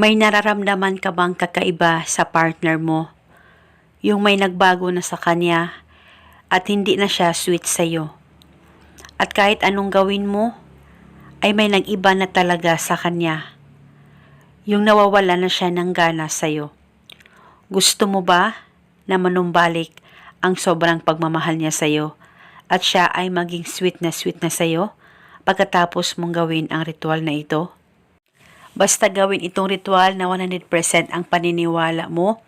May nararamdaman ka bang kakaiba sa partner mo? Yung may nagbago na sa kanya at hindi na siya sweet sa'yo. At kahit anong gawin mo, ay may nag-iba na talaga sa kanya. Yung nawawala na siya ng gana sa'yo. Gusto mo ba na manumbalik ang sobrang pagmamahal niya sa'yo at siya ay maging sweet na sweet na sa'yo pagkatapos mong gawin ang ritual na ito? Basta gawin itong ritual na 100% ang paniniwala mo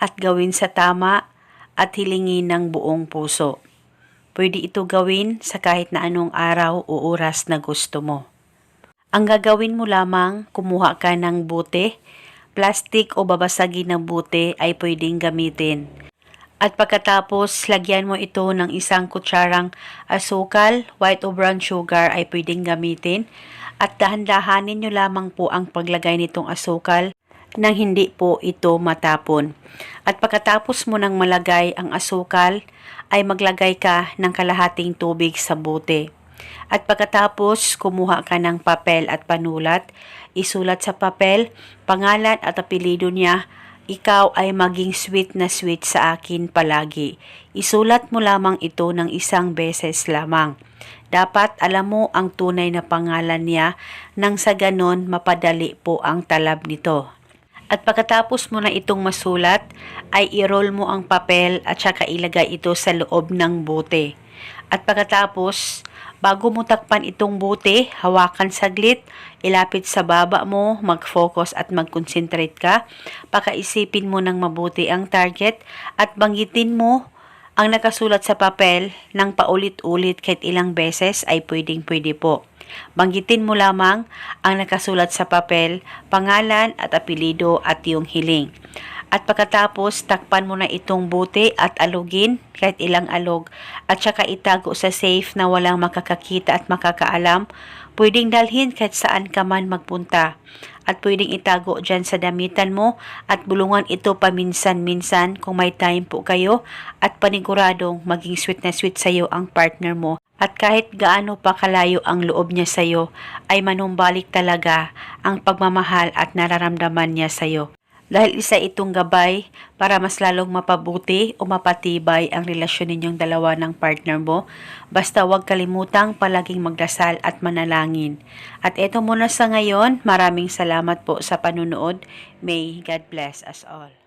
at gawin sa tama at hilingin ng buong puso. Pwede ito gawin sa kahit na anong araw o oras na gusto mo. Ang gagawin mo lamang, kumuha ka ng bute, plastic o babasagin ng bute ay pwedeng gamitin. At pagkatapos, lagyan mo ito ng isang kutsarang asukal, white o brown sugar ay pwedeng gamitin. At dahan-dahanin nyo lamang po ang paglagay nitong asukal nang hindi po ito matapon. At pagkatapos mo nang malagay ang asukal, ay maglagay ka ng kalahating tubig sa bote. At pagkatapos, kumuha ka ng papel at panulat, isulat sa papel, pangalan at apelido niya, ikaw ay maging sweet na sweet sa akin palagi. Isulat mo lamang ito ng isang beses lamang. Dapat alam mo ang tunay na pangalan niya nang sa ganon mapadali po ang talab nito. At pagkatapos mo na itong masulat, ay i-roll mo ang papel at saka ilagay ito sa loob ng bote. At pagkatapos, bago mo takpan itong bote, hawakan saglit, ilapit sa baba mo, mag-focus at mag-concentrate ka. Pakaisipin mo ng mabuti ang target at banggitin mo ang nakasulat sa papel ng paulit-ulit kahit ilang beses ay pwedeng-pwede po. Banggitin mo lamang ang nakasulat sa papel, pangalan at apelido at yung hiling. At pagkatapos, takpan mo na itong buti at alugin kahit ilang alog at saka itago sa safe na walang makakakita at makakaalam. Pwedeng dalhin kahit saan ka man magpunta at pwedeng itago dyan sa damitan mo at bulungan ito paminsan-minsan kung may time po kayo at paniguradong maging sweet na sweet sa'yo ang partner mo. At kahit gaano pa kalayo ang loob niya sa'yo, ay manumbalik talaga ang pagmamahal at nararamdaman niya sa'yo. Dahil isa itong gabay para mas lalong mapabuti o mapatibay ang relasyon ninyong dalawa ng partner mo. Basta huwag kalimutang palaging magdasal at manalangin. At eto muna sa ngayon, maraming salamat po sa panunood. May God bless us all.